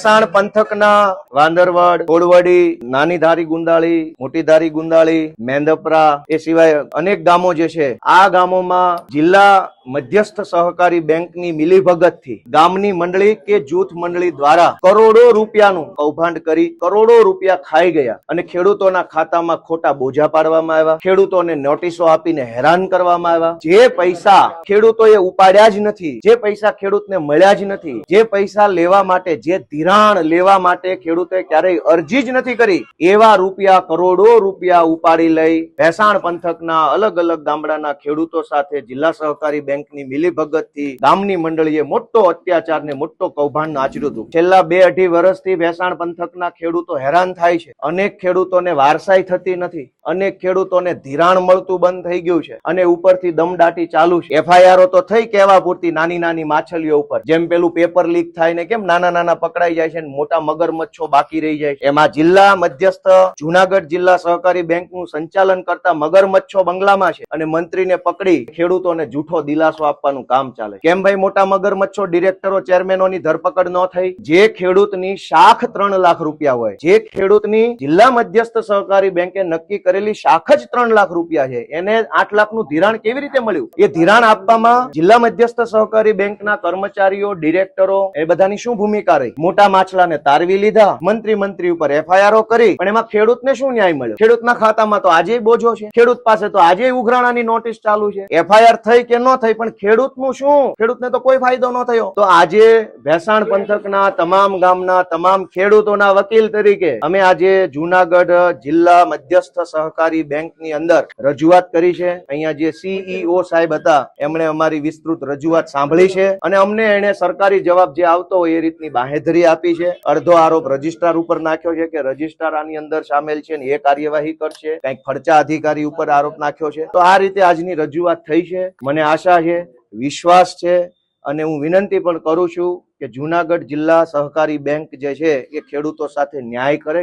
ભેસાણ પંથકના વાંદરવડ કોળવડી નાની ધારી ગુંદાળી મોટી ધારી ગુંદાળી, મેંદપરા એ સિવાય અનેક ગામો જે છે, આ ગામોમાં જિલ્લા મધ્યસ્થ સહકારી બેંકની મિલીભગતથી ગામની મંડળી કે જૂથ મંડળી દ્વારા કરોડો રૂપિયાનું કૌભાંડ કરી કરોડો રૂપિયા ખાઈ ગયા અને ખેડૂતોના ખાતામાં ખોટા બોજા પાડવામાં આવ્યા. ખેડૂતોને નોટિસો આપીને હેરાન કરવામાં આવ્યા. જે પૈસા ખેડૂતોએ ઉપાડ્યા જ નથી, જે પૈસા ખેડૂતને મળ્યા જ નથી, જે પૈસા લેવા માટે, જે ધિરાણ લેવા માટે ખેડૂતે ક્યારેય અરજી જ નથી કરી, એવા રૂપિયા કરોડો રૂપિયા ઉપાડી લઈ ભેસાણ પંથકના અલગ અલગ ગામડાના ખેડૂતો સાથે જિલ્લા સહકારી બેંકની મિલીભગતથી ગામની મંડળીએ મોટો અત્યાચાર ને મોટો કૌભાંડ આચર્યું હતું. છેલ્લા બે અઢી વર્ષથી ભેસાણ પંથકના ખેડૂતો હેરાન થાય છે. અનેક ખેડૂતોને વારસાઈ થતી નથી. અનેક ખેડૂતોને ધિરાણ મળતું બંધ થઈ ગયું છે અને ઉપરથી દમદાટી ચાલુ છે. એફઆઈઆરો તો થઈ કેવા પૂરતી નાની નાની માછલીઓ ઉપર. જેમ પેલું પેપર લીક થાય ને કેમ નાના નાના પકડાઈ જાય છે મોટા મગરમચ્છો બાકી રહી જાય છે. એમાં જિલ્લા મધ્યસ્થ જુનાગઢ જિલ્લા સહકારી બેંકનું સંચાલન કરતા મગરમચ્છો બંગલામાં છે અને મંત્રીને પકડી ખેડૂતોને જૂઠો દિલાસો આપવાનું કામ ચાલે કેમ ભાઈ મોટા મગરમચ્છો ડિરેક્ટરો ચેરમેનોની ધરપકડ ન થઈ? જે ખેડૂતની શાખ ત્રણ લાખ રૂપિયા હોય. જે ખેડૂતની જિલ્લા મધ્યસ્થ સહકારી બેંકે નક્કી કરેલી શાખ જ ત્રણ લાખ રૂપિયા છે. એને આઠ લાખનું ધિરાણ કેવી રીતે મળ્યું? એ ધિરાણ આપવામાં જિલ્લા મધ્યસ્થ સહકારી બેંકના કર્મચારીઓ, ડિરેક્ટરો, એ બધાની શું ભૂમિકા રહી? મોટા માછલાને તારવી લીધા, મંત્રી મંત્રી ઉપર એફઆઈઆરો કરી, પણ એમાં ખેડૂતને શું ન્યાય મળ્યો? ખેડૂતના ખાતામાં તો આજે બોજો છે. ખેડૂત પાસે તો આજે ઉઘરાણાની નોટિસ ચાલુ છે. એફઆઈઆર થઈ કે ન થઈ, પણ ખેડૂતનું શું? ખેડૂતને તો કોઈ ફાયદો ન થયો. તો આજે ભેસાણ પંથકના તમામ ગામના તમામ ખેડૂતોના વકીલ તરીકે અમે આજે જુનાગઢ જિલ્લા મધ્યસ્થ સહકારી બેંકની અંદર રજૂઆત કરી છે. અહીંયા જે સીઈઓ સાહેબ હતા, એમણે અમારી વિસ્તૃત રજૂઆત સાંભળી છે અને અમને એને સરકારી જવાબ જે આવતો હોય એ રીતની બાહેધરી આપી છે. અડધો આરોપ રજિસ્ટ્રાર ઉપર નાખ્યો છે કે રજિસ્ટ્રાર આની અંદર સામેલ છે એ કાર્યવાહી કરશે. કંઈક ખર્ચા અધિકારી ઉપર આરોપ નાખ્યો છે. તો આ રીતે આજની રજૂઆત થઈ છે. મને આશા છે, વિશ્વાસ છે અને હું વિનંતી પણ કરું છું કે જુનાગઢ જિલ્લા સહકારી બેંક જે છે એ ખેડૂતો સાથે ન્યાય કરે